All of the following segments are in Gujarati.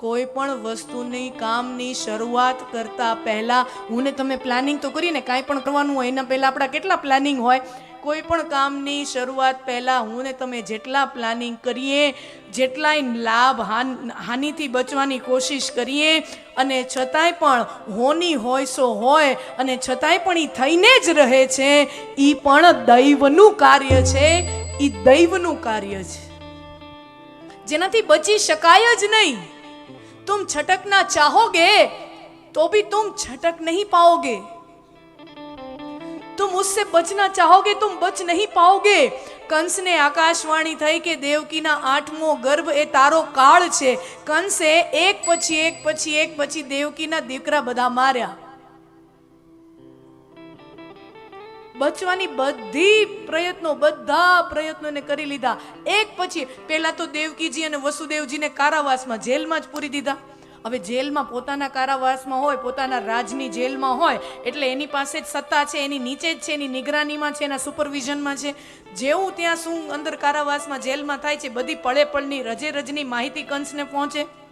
કોઈ પણ વસ્તુની કામની શરૂઆત કરતા પહેલા હું ને તમે પ્લાનિંગ તો કરીને કાંઈ પણ કરવાનું હોય, એના પહેલાં આપણા કેટલા પ્લાનિંગ હોય? કોઈ પણ કામની શરૂઆત પહેલાં હું ને તમે જેટલા પ્લાનિંગ કરીએ, જેટલાય લાભ હાન, હાનિથી બચવાની કોશિશ કરીએ, અને છતાંય પણ હોની હોય સો હોય, અને છતાંય પણ એ થઈને જ રહે છે એ પણ દૈવનું કાર્ય છે એ દૈવનું કાર્ય છે. જેનાથી બચી શકાય જ નહીં. तुम छटकना चाहोगे तो भी तुम छटक नहीं पाओगे तुम उससे बचना चाहोगे तुम बच नहीं पाओगे કંસને આકાશવાણી થઈ કે દેવકીના આઠમો ગર્ભ એ તારો કાળ છે કંસે એક પછી એક પછી એક પછી દેવકીના દીકરા બધા માર્યા બચવાની બધી પ્રયત્નો, બધા પ્રયત્નોને કરી લીધા. એક પછી પહેલાં તો દેવકીજી અને વસુદેવજીને કારાવાસમાં જેલમાં જ પૂરી દીધા. હવે જેલમાં પોતાના કારાવાસમાં હોય, પોતાના રાજની જેલમાં હોય, એટલે એની પાસે જ સત્તા છે, એની નીચે જ છે, એની નિગરાનીમાં છે, એના સુપરવિઝનમાં છે. જેવું ત્યાં શું અંદર કારાવાસમાં જેલમાં થાય છે, બધી પળે પળની રજે રજની માહિતી કંસને પહોંચે.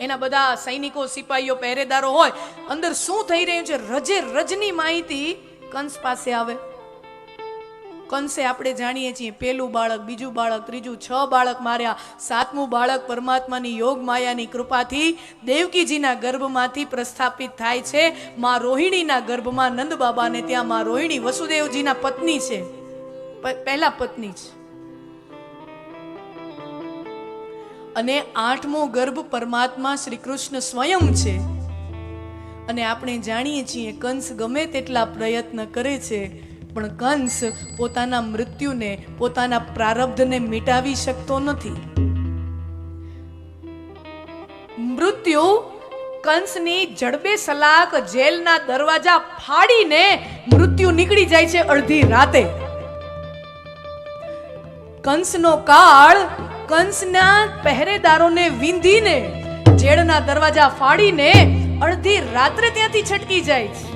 એના બધા સૈનિકો, સિપાહીઓ, પહેરેદારો હોય, અંદર શું થઈ રહ્યું છે? રજે રજની માહિતી કંસ પાસે આવે. કંસે આપણે જાણીએ છીએ પેલું બાળક, બીજું બાળક, ત્રીજું, છ બાળક માર્યા. સાતમું બાળક પરમાત્માની યોગ માયાની કૃપાથી દેવકીજીના ગર્ભમાંથી પ્રસ્થાપિત થાય છે. મા રોહિણીના ગર્ભમાં નંદ બાબાને ત્યાં મા રોહિણી વસુદેવજીના પત્ની છે. પહેલા પત્ની છે અને આઠમો ગર્ભ પરમાત્મા શ્રી કૃષ્ણ સ્વયં છે. અને આપણે જાણીએ છીએ કંસ ગમે તેટલા પ્રયત્ન કરે છે, પણ કંસ પોતાના મૃત્યુને, પોતાના પ્રારબ્ધને મિટાવી શકતો નથી. મૃત્યુ કંસની જડબે સલાક જેલના દરવાજા ફાડીને મૃત્યુ નીકળી જાય છે અડધી રાતે. કંસનો કાળ કંસના પહેરેદારોને વિંધીને જેડના દરવાજા ફાડીને અડધી રાત્રે ત્યાંથી છટકી જાય છે.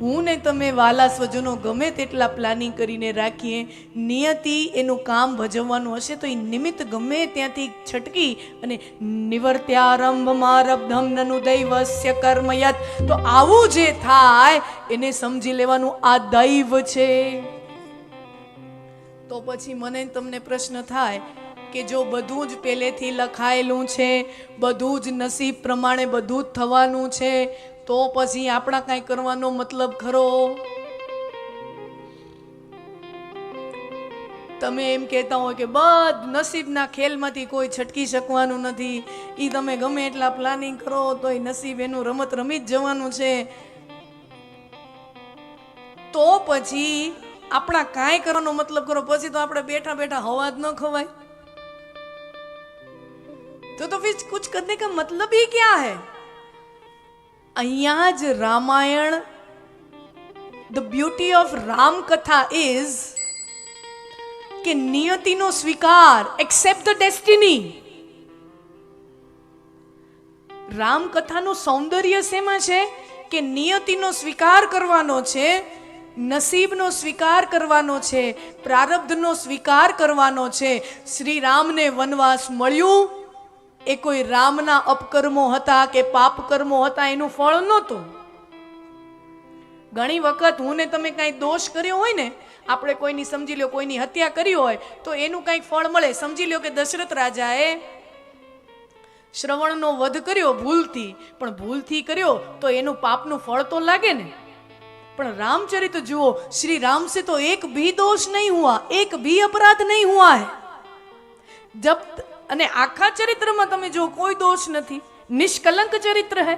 હું ને તમે વાલા સ્વજનો ગમે તેટલા પ્લાનિંગ કરીને રાખીએ, નિયતિ એનું કામ ભજવવાનું હશે તો એ નિમિત્ત ગમે ત્યાંથી છટકી અને નિવર્ત્યારંભમારબ્ધમ નનુ દૈવસ્ય કર્મયત. તો આવું જે થાય, એને સમજી લેવાનું આ દૈવ છે. તો પછી મને તમને પ્રશ્ન થાય કે જો બધું જ પહેલેથી લખાયેલું છે, બધું જ નસીબ પ્રમાણે બધું જ થવાનું છે, તો પછી આપણા કાંઈ કરવાનો મતલબ ખરો? તમે એમ કહેતા હોય કે બધ નસીબના ખેલમાંથી કોઈ છટકી શકવાનું નથી. એ તમે ગમે એટલા પ્લાનિંગ કરો તો એ નસીબ એનું રમત રમી જ જવાનું છે. તો પછી આપણા કાંઈ કરવાનો મતલબ કરો પછી તો આપણે બેઠા બેઠા હવા જ ન ખવાય. તો તો फिर कुछ करने का मतलब ही क्या है અહીંયા જ Ramayana the beauty of Ramkatha is કે નિયતિનો સ્વીકાર એક્સેપ્ટ ધ ડેસ્ટિની રામકથાનું સૌંદર્ય શેમાં છે કે નિયતિનો સ્વીકાર કરવાનો છે નસીબનો સ્વીકાર કરવાનો છે પ્રારબ્ધનો સ્વીકાર કરવાનો છે શ્રી રામને વનવાસ મળ્યું એ કોઈ રામના અપકર્મો હતા કે પાપ કર્મો હતા, એનું ફળ નહોતું. ઘણી વખત હું ને તમે કાંઈ દોષ કર્યો હોય ને, આપણે કોઈની સમજી લો કોઈની હત્યા કરી હોય, તો એનું કાંઈક ફળ મળે. સમજી લો કે દશરથ રાજાએ શ્રવણનો વધ કર્યો ભૂલથી, પણ ભૂલથી કર્યો તો એનું પાપનું ફળ તો લાગે ને. પણ રામચરિત જુઓ, શ્રી રામ સે તો એક ભી દોષ નહીં હુઆ, એક ભી અપરાધ નહીં હુઆ હે. જબ અને આખા ચરિત્રમાં તમે જો કોઈ દોષ નથી. નિષ્કલંક ચરિત્ર હે.